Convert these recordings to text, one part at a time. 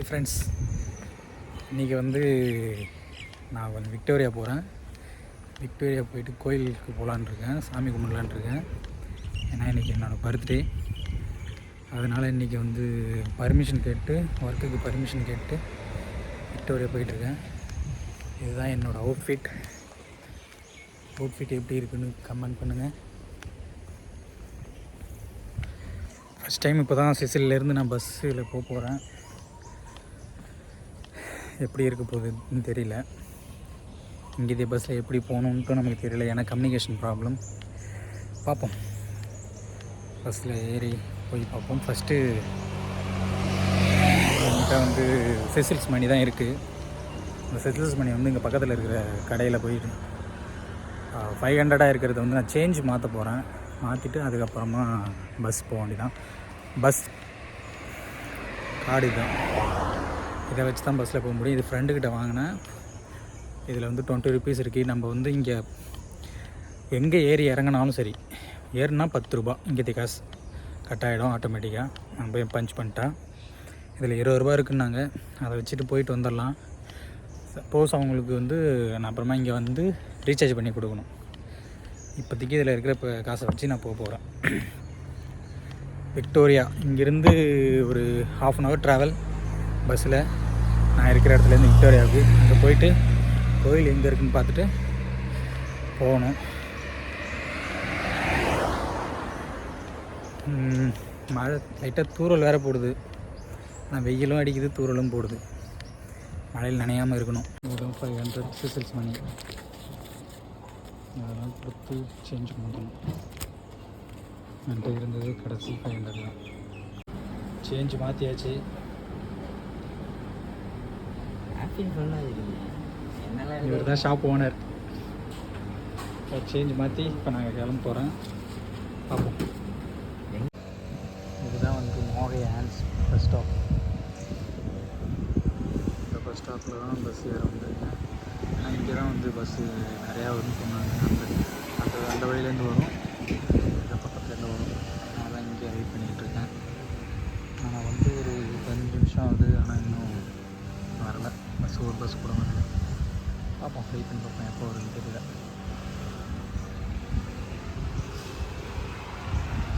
Hi friends இன்றைக்கி வந்து நான் வந்து விக்டோரியா போகிறேன் விக்டோரியா போயிட்டு கோயிலுக்கு போகலான்னு இருக்கேன். சாமி கும்பிடலான்னு இருக்கேன். ஏன்னா இன்றைக்கி என்னோடய பர்த்டே அதனால் இன்றைக்கி வந்து பர்மிஷன் கேட்டு ஒர்க்குக்கு பர்மிஷன் கேட்டு விக்டோரியா போயிட்டுருக்கேன் இதுதான் என்னோடய அவுட்ஃபிட் அவுட்ஃபிட் எப்படி இருக்குன்னு கமெண்ட் பண்ணுங்கள் ஃபஸ்ட் டைம் இப்போ தான் சிசிலேருந்து நான் பஸ்ஸில் போக போகிறேன் எப்படி இருக்க போகுதுன்னு தெரியல. இங்கே இதே பஸ்ஸில் எப்படி போகணுன்ட்டு நமக்கு தெரியல. ஏன்னா கம்யூனிகேஷன் ப்ராப்ளம் பார்ப்போம். பஸ்ஸில் ஏறி போய் பார்ப்போம். ஃபஸ்ட்டு என்கிட்ட வந்து செசில்ஸ் மணி தான் இருக்குது அந்த செசில்ஸ் மணி வந்து இங்கே பக்கத்தில் இருக்கிற கடையில் போயிட்டு ஃபைவ் ஹண்ட்ரடாக இருக்கிறத வந்து நான் சேஞ்ச் மாற்ற போகிறேன் மாற்றிட்டு அதுக்கப்புறமா பஸ் போக வேண்டியதான் பஸ் காடு தான் இதை வச்சு தான் பஸ்ஸில் போக முடியும். இது ஃப்ரெண்டுக்கிட்ட வாங்கினேன் இதில் வந்து டுவெண்ட்டி ருபீஸ் இருக்குது நம்ம வந்து இங்கே எங்கே ஏறி இறங்கினாலும் சரி ஏறுனா பத்து ரூபா. இங்கே காசு கட் ஆகிடும் ஆட்டோமேட்டிக்காக நான் போய் பஞ்ச் பண்ணிட்டேன் இதில் இருபது ரூபா இருக்குன்னாங்க. அதை வச்சுட்டு போயிட்டு வந்துடலாம். சப்போஸ் அவங்களுக்கு வந்து நான் அப்புறமா இங்கே வந்து ரீசார்ஜ் பண்ணி கொடுக்கணும். இப்போதைக்கு இதில் இருக்கிற இப்போ காசை வச்சு நான் போக போகிறேன் விக்டோரியா இங்கேருந்து ஒரு ஹாஃப் அன் ஹவர் ட்ராவல் பஸ்ஸில் நான் இருக்கிற இடத்துலேருந்து விக்டோரியாவுக்கு. அங்கே போயிட்டு கோயில் எங்கே இருக்குன்னு பார்த்துட்டு போகணும். மழை லைட்டாக தூறல் வேறு போடுது. ஆனால் வெயிலும் அடிக்குது தூறலும் போடுது. மழையில் நனையாமல் இருக்கணும். இதுவும் ஃபைவ் ஹண்ட்ரட் சிசில்ஸ் மணி. அதெல்லாம் கொடுத்து சேஞ்ச் பண்ணணும். என்கிட்ட இருந்தது கடைசி ஃபைவ் ஹண்ட்ரட் தான். சேஞ்ச் மாற்றியாச்சு ஆப்பிள் சொல்லாதீங்க என்னால் இவர் தான் ஷாப் ஓனர் சேஞ்ச் மாற்றி இப்போ நாங்கள் கிளம்ப போகிறோம் பார்ப்போம் இதுதான் வந்து மோகை ஹேண்ட்ஸ் பஸ் ஸ்டாப் இந்த பஸ் ஸ்டாப்பில் தான் பஸ் ஏற வந்திருக்கேன் ஏன்னா இங்கே தான் வந்து பஸ்ஸு நிறையா வரும்னு சொன்னாங்க அந்த அந்த அந்த வழியிலேருந்து வரும் இந்த பக்கத்துலேருந்து வரும் நான் தான் இங்கே வெயிட் பண்ணிகிட்டு இருக்கேன் ஆனால் வந்து ஒரு பதினஞ்சு நிமிஷம் ஆகுது ஆனால் இன்னும் வரல பஸ் ஒரு பஸ் கூட வரல பார்ப்போம். வெயிட் பண்ணி பார்ப்போம் எப்போ ஒரு தெரியல.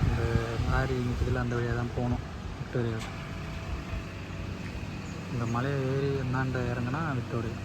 இந்த லாரி நிற்கிறதுல அந்த வழியாக தான் போகணும் விக்டோரியா இந்த மலையை ஏறி என்னாண்ட இறங்குனா Victoria.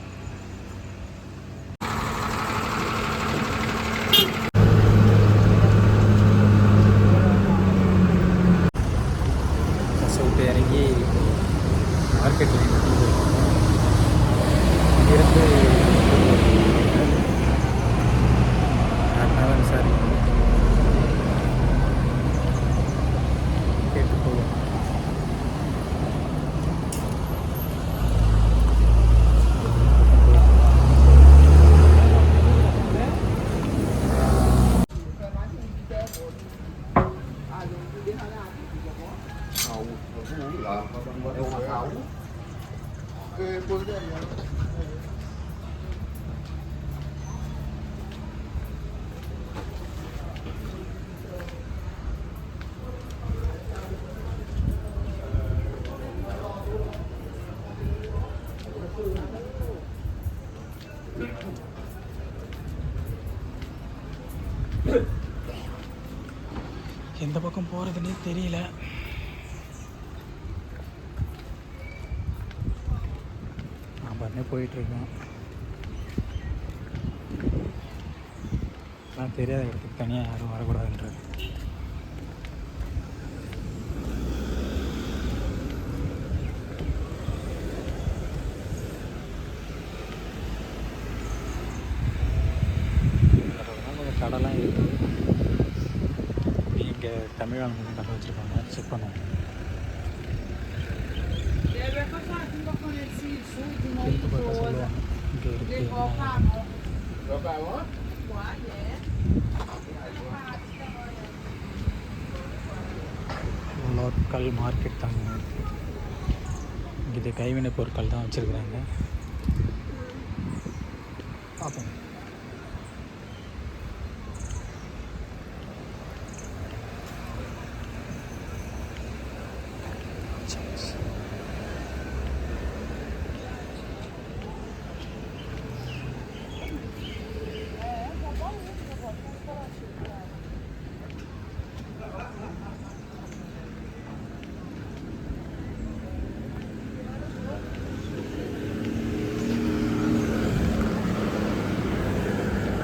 Hầu, hầu cũng muốn làm, hầu cũng muốn làm. தெரியல. நான் பண்ணே போயிட்டுருக்கேன். நான் தெரியாத இடத்துக்கு தனியாக யாரும் வரக்கூடாதுன்றது. கடலாம் கடைலாம் இருக்குது இங்கே தமிழ் ஆளுங்க கடை வச்சுருக்காங்க செக் பண்ணுவோம் எடுத்து பார்த்தா சொல்லுவாங்க இங்கே இருக்குது லோக்கல் மார்க்கெட் தாங்க இருக்குது இது கைவினை பொருட்கள் தான் வச்சுருக்குறாங்க. பார்ப்போம்.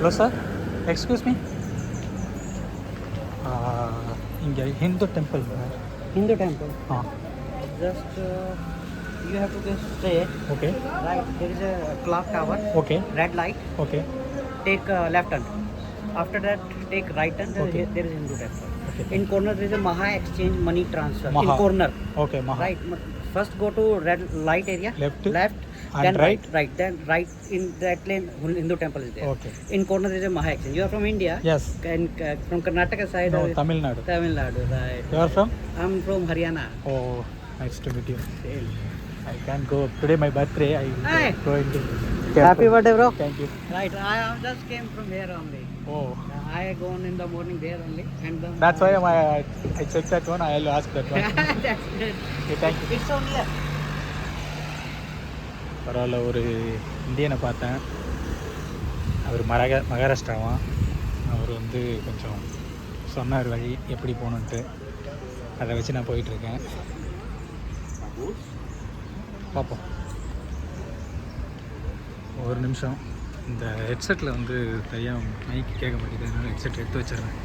ഹലോ സാർ എക്സ്ക്യൂസ് മീ ഇங்கே ഹിന്ദു ടെമ്പിൾ Hindu temple. हाँ Just uh, you have to just stay okay right. There is a clock tower, okay red light. Okay Take uh, left turn. After that, take right turn. There, Okay. there is Hindu temple. Okay In corner there is a Maha Exchange money transfer. Maha. In corner, okay Maha right? First go to red light area. Left Left, And then right? right? Then right in that lane, Hindu temple is there. Okay. In corner there is a Mahayakshan. You are from India? Yes. And uh, from Karnataka side? No, or- Tamil Nadu. Tamil Nadu, right. You are from? I am from Haryana. Oh, nice to meet you. I can't go. Today my birthday. I will Hey. go into Happy birthday, bro. Thank you. Right, I just came from here only. Oh, I go on in the morning there only. And then that's why I, I I checked that one. I'll ask that one. That's it. Okay, thank you. It's so near. பரவாயில்ல ஒரு இந்தியனை பார்த்தேன். அவர் மரக மகாராஷ்டிராவான் அவர் வந்து கொஞ்சம் சொன்னார் வழி எப்படி போகணுன்ட்டு அதை வச்சு நான் போயிட்டுருக்கேன். பார்ப்போம் ஒரு நிமிஷம். இந்த ஹெட்செட்டில் வந்து தையம் மைக் கேட்க மாட்டேங்குது. அதனால் ஹெட்செட் எடுத்து வச்சிடுறேன்.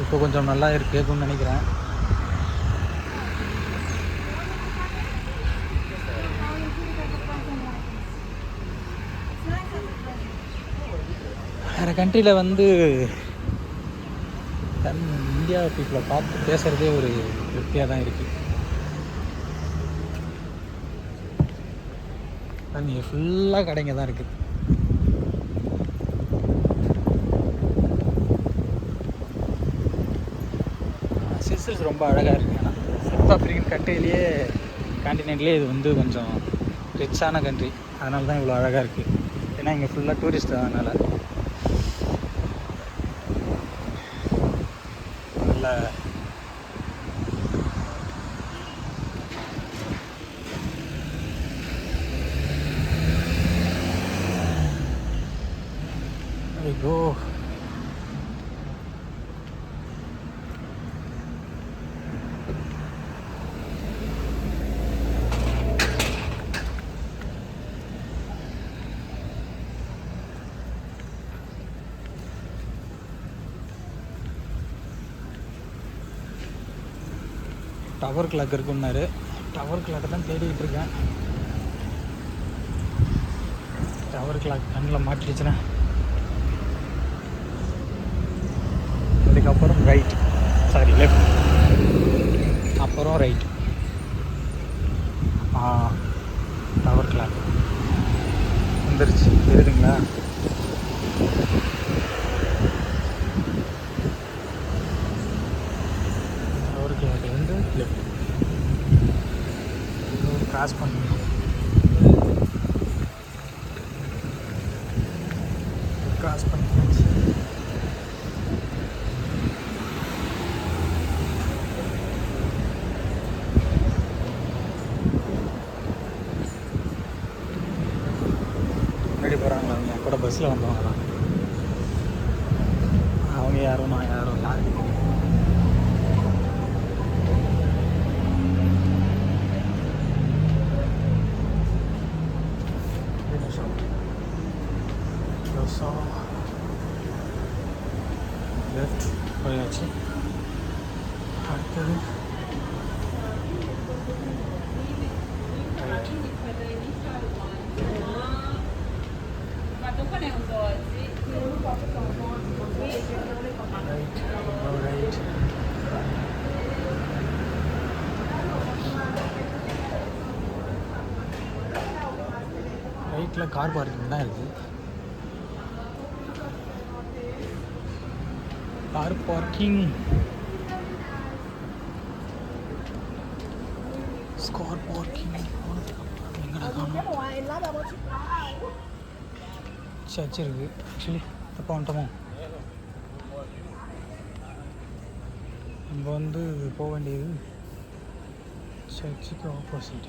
இப்போ கொஞ்சம் நல்லா இருக்கு கேட்கும்னு நினைக்கிறேன். வேறு கண்ட்ரியில் வந்து தன் இந்தியா பீப்புளை பார்த்து பேசுகிறதே ஒரு திருப்தியாக தான் இருக்குது இங்கே ஃபுல்லாக கடைங்க தான் இருக்குது சிசில்ஸ் ரொம்ப அழகாக இருக்குது ஆனால் சவுத் ஆஃப்ரிக்கன் கண்ட்ரிலேயே கான்டினென்ட்லேயே இது வந்து கொஞ்சம் ரிச்சான கண்ட்ரி அதனால தான் இவ்வளோ அழகாக இருக்குது ஏன்னா இங்கே ஃபுல்லாக டூரிஸ்ட் அதனால் நல்ல ஐயோ டவர் கிளாக் இருக்குன்னாரு டவர் கிளாக்கை தான் தேடிக்கிட்டு இருக்கேன். டவர் கிளாக் கண்ணில் மாட்டிடுச்சுன்னா. அதுக்கப்புறம் ரைட் சாரி லெஃப்ட் அப்புறம் ரைட் டவர் கிளாக் வந்துருச்சு. தெரியுதுங்களா டவர் கிளாக்லேருந்து லெஃப்ட் கிராஸ் பண்ணணும் கிராஸ் பண்ணியாச்சு முன்னாடி போகிறாங்களா அவங்க என் கூட பஸ்ஸில் வந்தவங்க தான் அவங்க யாரும் நான் யாரும் யாருக்கு தெரியும் ஒரு நிமிஷம் ஸோ லெஃப்ட் போயாச்சு அடுத்தது ரைட் ரைட் ரைட் ரைட்டில் கார் பார்க்கிங் தான் இருக்குது கார் பார்க்கிங் ஸ்கார் பார்க்கிங் எங்கடா காணும்? சர்ச் இருக்குது ஆக்சுவலி எப்போ வந்துட்டோமோ? நம்ம வந்து போக வேண்டியது சர்ச்சுக்கு ஆப்போசிட்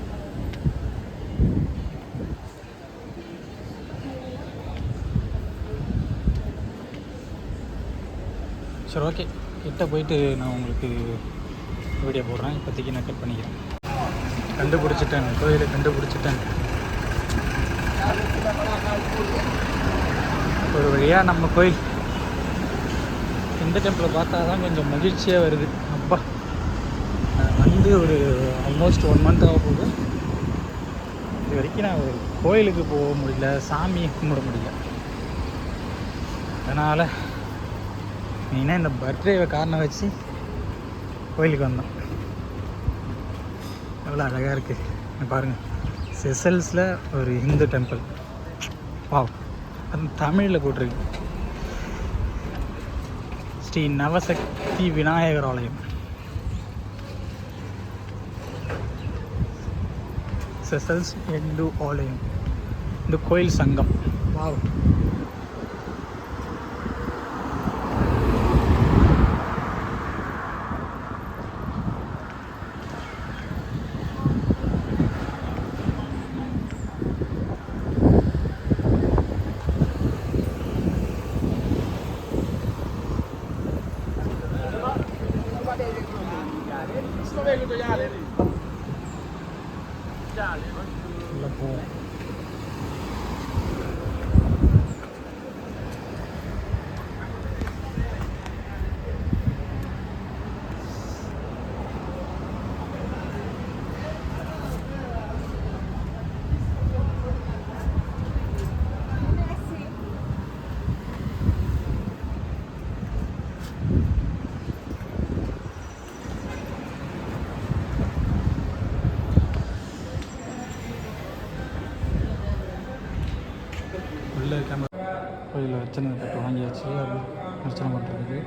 சரி ஓகே கிட்ட போயிட்டு நான் உங்களுக்கு வீடியோ போடுறேன். இப்போதைக்கு நான் கட் பண்ணிக்கிறேன். கண்டுபிடிச்சிட்டேன். கோயிலை கண்டுபிடிச்சிட்டேன். ஒரு வழியாக நம்ம கோயில் இந்த டெம்பிளை பார்த்தா தான் கொஞ்சம் மகிழ்ச்சியாக வருது. அப்பா. வந்து ஒரு ஆல்மோஸ்ட் ஒன் மந்த் ஆக போகுது. இது வரைக்கும் நான் ஒரு கோயிலுக்கு போக முடியல சாமியை கும்பிட முடியல. அதனால் மெயினாக இந்த பர்த்டேவை காரணம் வச்சு கோயிலுக்கு வந்தோம். எவ்வளோ அழகாக இருக்குது பாருங்கள் செசல்ஸில் ஒரு ஹிந்து டெம்பிள் வாவ் அது தமிழில் போட்டிருக்கு. ஸ்ரீ நவசக்தி விநாயகர் ஆலயம். செசல்ஸ் ஹிந்து ஆலயம். இந்த கோயில் சங்கம். வாவ் உள்ள போவோம் உள்ள வாங்கியாச்சு அது அர்ச்சனை பண்ணுறதுக்கு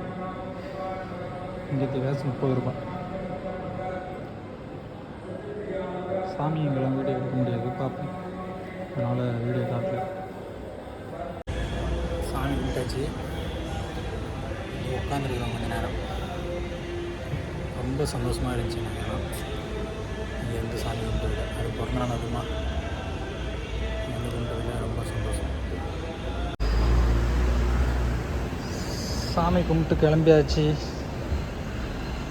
இங்கே காசு முப்பது ரூபாய் சாமி எங்கெல்லாம் வீடியோ எடுக்க முடியாது பார்ப்போம். அதனால் வீடியோ காட்டல. சாமி கும்பிட்டாச்சு. உட்காந்துருக்கோம் கொஞ்ச நேரம். ரொம்ப சந்தோஷமாக இருந்துச்சு நாங்கள்லாம் இங்கே வந்து சாமி கும்பிட்டதில்ல அது பிறந்தநாள் அதுமா. வந்து கும்பிட்டதில் ரொம்ப சந்தோஷம். சாமி கும்பிட்டு கிளம்பியாச்சு.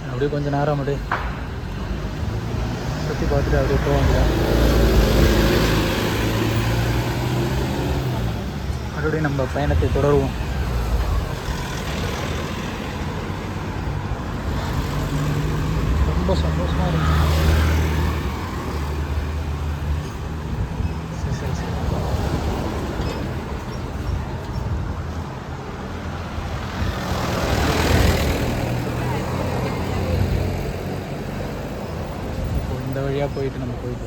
அப்படியே கொஞ்சம் நேரம் அப்படியே சுற்றி பார்த்துட்டு அப்படியே போவாங்க. மறுபடியும் நம்ம பயணத்தை தொடருவோம் ரொம்ப சந்தோஷமாக இருந்துச்சு சரி சரி சரி இப்போ இந்த வழியாக போயிட்டு நம்ம போயிட்டு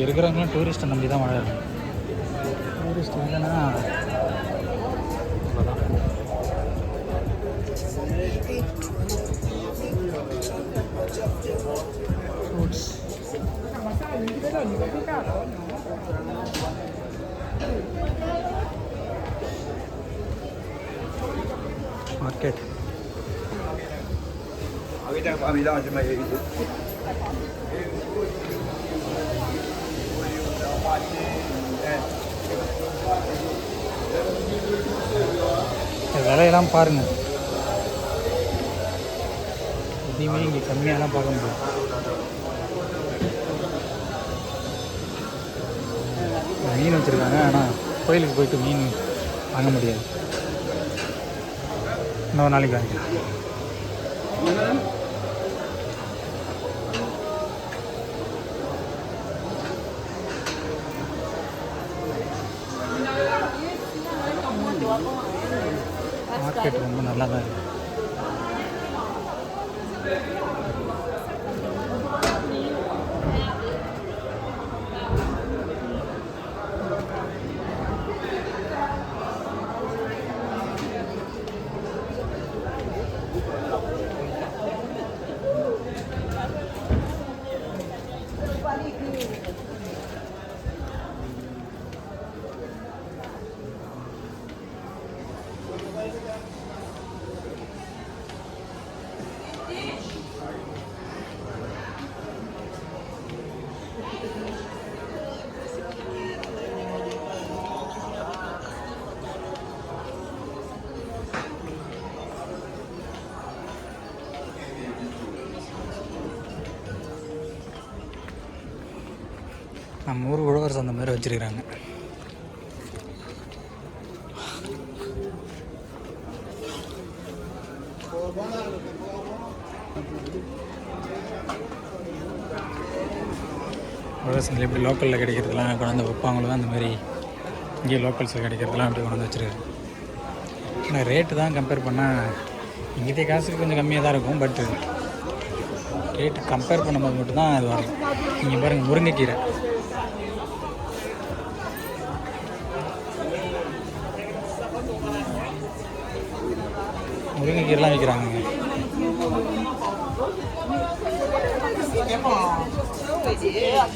இங்கே இருக்கிறவங்களும் டூரிஸ்ட்டை நம்பி தான் வாழறாங்க டூரிஸ்ட் இல்லைன்னா அவ்வளோதான் fruits market Avida, avida, avida, விலையெல்லாம் பாருங்கள் எதையுமே இங்கே கம்மியாலாம் பார்க்க முடியும் மீன் வச்சுருக்காங்க ஆனால் கோயிலுக்கு போயிட்டு மீன் வாங்க முடியாது. இன்னொரு நாளைக்கு வாங்கிக்கலாம். மார்க்கெட் ரொம்ப நல்லா தான் நம்ம ஊர் உழவர் சந்தை மாதிரி வச்சுருக்குறாங்க. உழவர் சந்தையில் எப்படி லோக்கலில் கிடைக்கிறதுலாம் கொண்டாந்து வைப்பாங்களோ அந்த மாதிரி இங்கேயே லோக்கல்ஸில் கிடைக்கிறதுலாம் அப்படி கொண்டாந்து வச்சுருக்காங்க ஆனால் ரேட்டு தான் கம்பேர் பண்ணால் இங்கேயே காசுக்கு கொஞ்சம் கம்மியாக தான் இருக்கும் பட் ரேட்டு கம்பேர் பண்ணும்போது மட்டும்தான் அது வரும். இங்கே பாருங்கள் முருங்கைக்கீரை. முருங்கைக்கீரைலாம் விற்கிறாங்க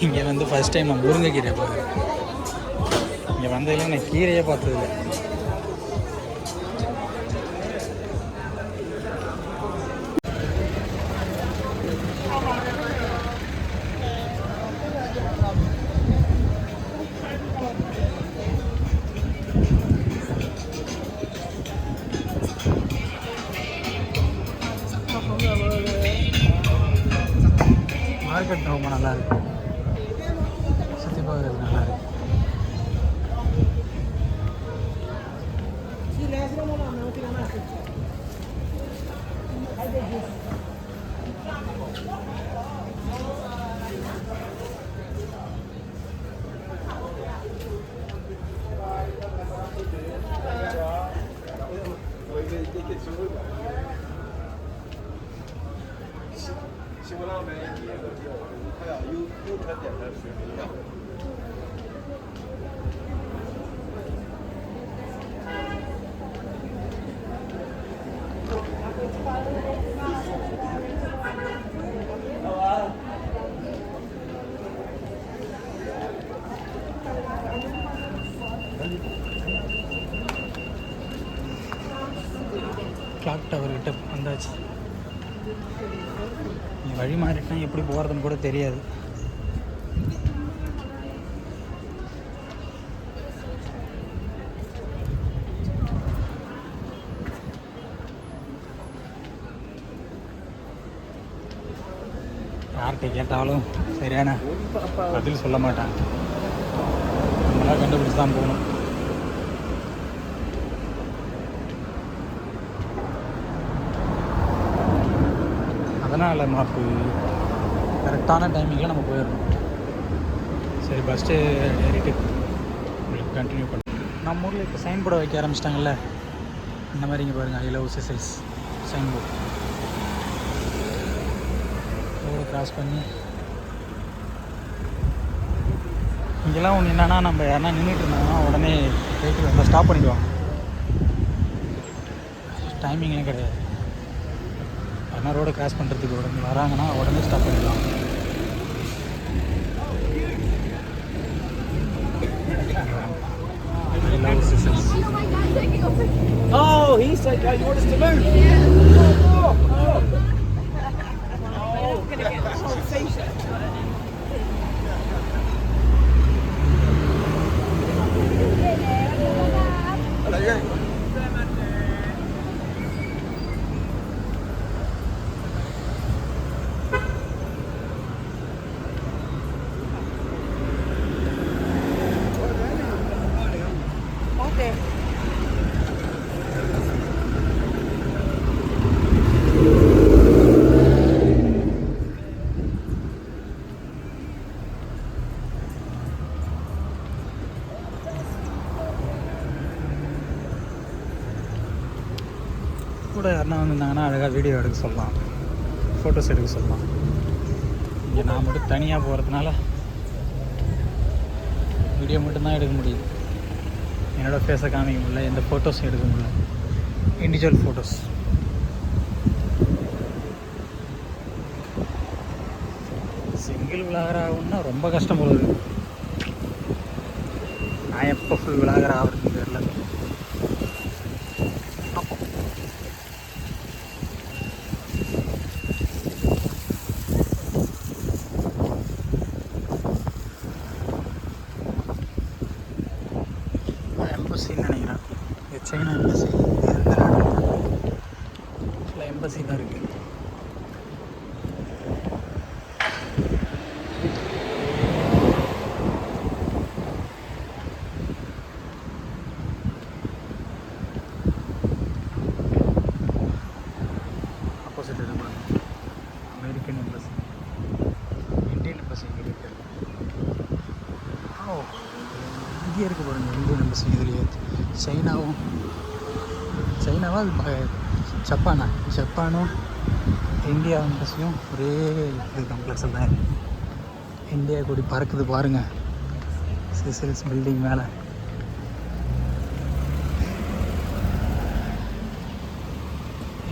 இங்கே வந்து ஃபஸ்ட் டைம் நான் முருங்கைக்கீரை பார்க்குறேன் இங்கே வந்ததில் நான் கீரையே பார்த்ததில்லை. கிளாக் டவர் கிட்ட வந்தாச்சு. வழி மாறிட்டா எப்படி போகிறதுன்னு கூட தெரியாது. யார்கிட்ட கேட்டாலும் சரியான பதில் சொல்ல மாட்டான். நம்மளாம் கண்டுபிடிச்சு தான் போகணும். அதனால் மாப்பு கரெக்டான டைமிங்கில் நம்ம போயிடணும். சரி ஃபஸ்ட்டு ஏறிட்டு உங்களுக்கு கண்டினியூ பண்ண. நம்ம ஊரில் இப்போ சைன் போர்டை வைக்க ஆரம்பிச்சிட்டாங்கல்ல? இந்த மாதிரி இங்கே பாருங்கள் I love size sign board road cross பண்ணி இங்கெல்லாம் ஒன்று என்னென்னா நம்ம யாருனா நின்றுட்டு இருந்தாங்கன்னா உடனே வெஹிக்கிள் வந்து ஸ்டாப் பண்ணிடுவாங்க டைமிங்லாம் கிடையாது யாருனா ரோடு கிராஸ் பண்ணுறதுக்கு உடனே வராங்கன்னா உடனே ஸ்டாப் பண்ணிடுவாங்க. Oh, he said, I us to move. Oh, கூட யாருன்னா வந்திருந்தாங்கன்னா அழகாக வீடியோ எடுக்க சொல்லலாம். ஃபோட்டோஸ் எடுக்க சொல்லலாம். இங்கே நான் மட்டும் தனியாக போகிறதுனால வீடியோ மட்டும்தான் எடுக்க முடியுது. என்னோடய ஃபேஸை காமிக்க முடியல எந்த ஃபோட்டோஸும் எடுக்க முடியல. இண்டிவிஜுவல் ஃபோட்டோஸ் சிங்கிள் விளாகர் ஆகணும்னா ரொம்ப கஷ்டம் போல நான் எப்போ ஃபுல் விளாகர் ஆகுறதுன்னு தெரியல எம்பசின்னு நினைக்கிறேன் இது சைனா எம்பசி எந்த ஃபுல்லாக எம்பசி தான் இருக்குது ஆப்போசிட் இருக்கு அமெரிக்கன் எம்பசி இந்தியன் எம்பசி இங்கே இருக்கு ஓ இங்கே இருக்கு பாருங்க இந்தியன் நம்ம இதுலேயே சைனாவும் சைனாவா அது ஜப்பானா? ஜப்பானும் இந்தியா எம்பசியும் ஒரே இது காம்ப்ளெக்ஸில் தான். இருக்குது இந்தியா கூடி பறக்குது பாருங்க. சிசில்ஸ் பில்டிங் மேலே.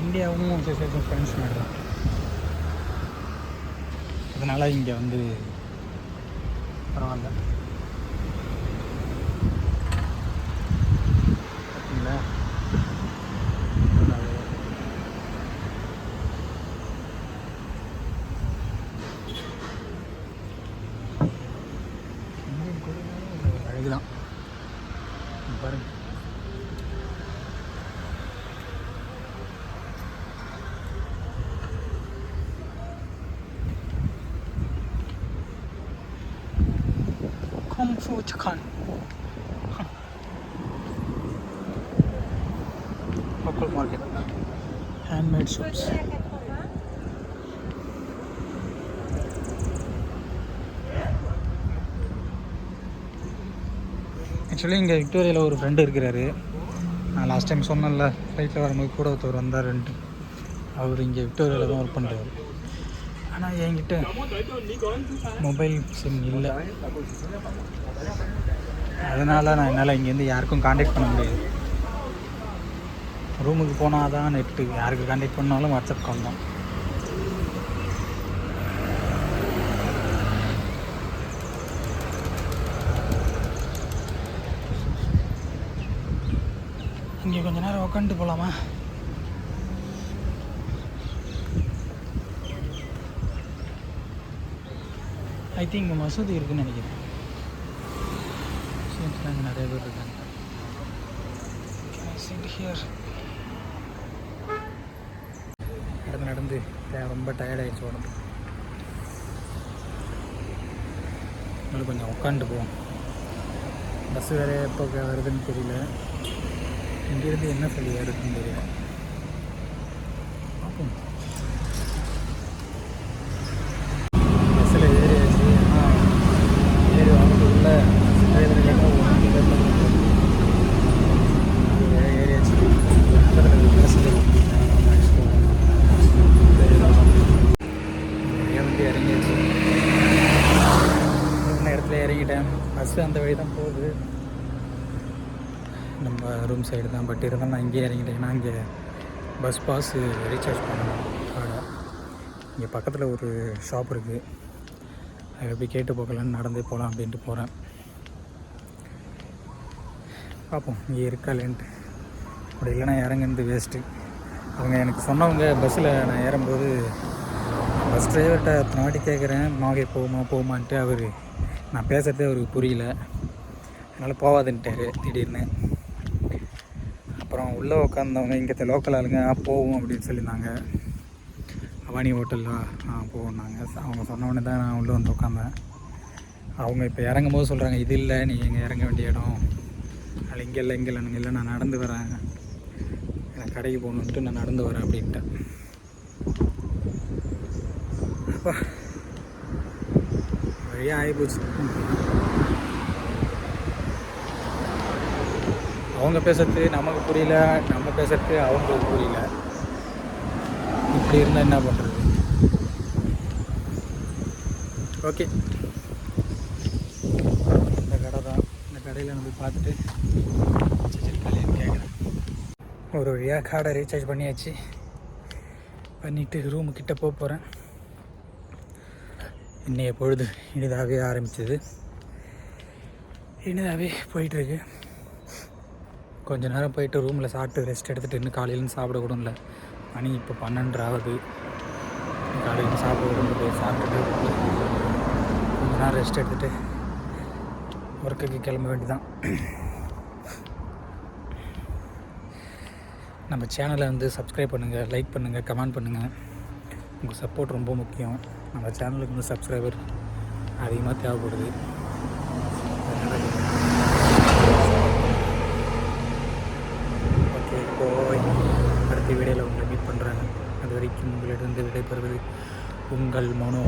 இந்தியாவும் சிசில்ஸும் ஃப்ரெண்ட்ஸ் மாதிரி அதனால் இங்கே வந்து பரவாயில்ல பார்த்தீங்களா நல்லாவே இருக்கு. இந்தியன் கொடினாலே ஒரு அழகுதான் இங்க பாருங்க Kung Fu Chakan. Local market. Handmade shops. Actually இங்கே விக்டோரியாவில் ஒரு ஃப்ரெண்டு இருக்கிறாரு. நான் லாஸ்ட் டைம் சொன்னேன்ல ஃப்ளைட்டில் வரும்போது கூட ஒருத்தர் ரெண்டு அவர் இங்கே விக்டோரியாவில் தான் ஒர்க் பண்ணுறாரு ஆனால் என்கிட்ட மொபைல் சிம் இல்லை. அதனால் நான் என்னால் இங்கேருந்து யாருக்கும் காண்டாக்ட் பண்ண முடியாது. ரூமுக்கு போனால் தான் நெட்டு யாருக்கு காண்டாக்ட் பண்ணாலும் வாட்ஸ்அப் கால் தான். இங்கே உட்காந்துட்டு போகலாமா ஐ திங்க் இங்கே மசூதி இருக்குன்னு நினைக்கிறேன். முஸ்லீம்ஸ்லாம் இங்கே நிறைய பேர் இருக்காங்க. நடந்து நடந்து ரொம்ப டயர்டாயிடுச்சு உடம்பு. இன்னும் கொஞ்சம் உட்காந்துட்டு போவோம். பஸ் வேறு எப்போ வருதுன்னு தெரியல. இங்கேருந்து என்ன சொல்லி வருதுன்னு தெரியல பார்ப்போம் பஸ்ஸில் ஏறியாச்சு ஆனால் ஏறி வரதுக்குள்ள ஏறியாச்சு பக்கத்தில் பஸ் வந்து இறங்கியாச்சு இன்ன இடத்துல இறங்கிட்டேன் பஸ்ஸு அந்த வழி தான் போகுது நம்ம சைடு தான். பட் இருந்தாலும் நான் இங்கேயே இறங்கிட்டேன். ஏன்னா இங்கே பஸ் பாஸ் ரீசார்ஜ் பண்ணணும். கார்டை இங்கே பக்கத்தில் ஒரு ஷாப் இருக்குது அதை எப்படி கேட்டு போகலான்னு நடந்து போகலாம் அப்படின்ட்டு போகிறேன் பார்ப்போம். இங்கே இருக்கா இல்லைன்ட்டு. அப்படி இல்லைன்னா இறங்குனது வேஸ்ட்டு அவங்க எனக்கு சொன்னவங்க பஸ்ஸில் நான் ஏறும்போது பஸ் டிரைவர்கிட்ட அத்தனை வாட்டி கேட்குறேன் மாவே போகுமா போகுமான்ட்டு அவர் நான் பேசுகிறதே அவருக்கு புரியல. அதனால் போகாதுன்ட்டார் திடீர்னு. அப்புறம் உள்ளே உட்காந்தவங்க இங்கே லோக்கல் ஆளுங்க போவோம் அப்படின்னு சொல்லியிருந்தாங்க. அவானி ஹோட்டலில் ஆ அவங்க சொன்னவொடனே தான் நான் உள்ளே வந்து உட்காந்தேன் அவங்க இப்போ இறங்கும் போது சொல்கிறாங்க இது இல்லை நீ இங்கே இறங்க வேண்டிய இடம். அதில் இங்கே இல்லை இங்கே இல்லை இல்லை நான் நடந்து வரேன். எனக்கு கடைக்கு போகணுன்ட்டு நான் நடந்து வரேன் அப்படின்ட்டேன். அப்பா வழியாக ஆகிப்போச்சு அவங்க பேசுறது நமக்கு புரியல நம்ம பேசுறது அவங்களுக்கு புரியல. இப்படி இருந்தால் என்ன பண்ணுறது ஓகே இந்த கடை தான். இந்த கடையில் நம்ம போய் பார்த்துட்டு கல்யாணம் கேட்குறேன் ஒரு வழியாக கார்டை ரீசார்ஜ் பண்ணியாச்சு. பண்ணிவிட்டு ரூமு கிட்ட போக போகிறேன் இன்றைய பொழுது இனிதாகவே ஆரம்பித்தது இனிதாகவே போயிட்டுருக்கு கொஞ்ச நேரம் போயிட்டு ரூமில் சாப்பிட்டு ரெஸ்ட் எடுத்துகிட்டு இன்னும் காலையிலேருந்து சாப்பிடக்கூடும் இல்லை மணி இப்போ பன்னெண்டு ஆகுது. காலையில் சாப்பிட போய் சாப்பிட்டுட்டு கொஞ்ச நேரம் ரெஸ்ட் எடுத்துகிட்டு ஒர்க்குக்கு கிளம்ப வேண்டியதான் நம்ம சேனலை வந்து சப்ஸ்கிரைப் பண்ணுங்கள் லைக் பண்ணுங்கள் கமெண்ட் பண்ணுங்கள் உங்கள் சப்போர்ட் ரொம்ப முக்கியம். நம்ம சேனலுக்கு வந்து சப்ஸ்கிரைபர் அதிகமாக தேவைப்படுது ஓகே போய் அடுத்த வீடியோவில் உங்களை மீட் பண்ணுறேன் அது வரைக்கும் உங்களிடம் விடைபெறுவது உங்கள் மனோ.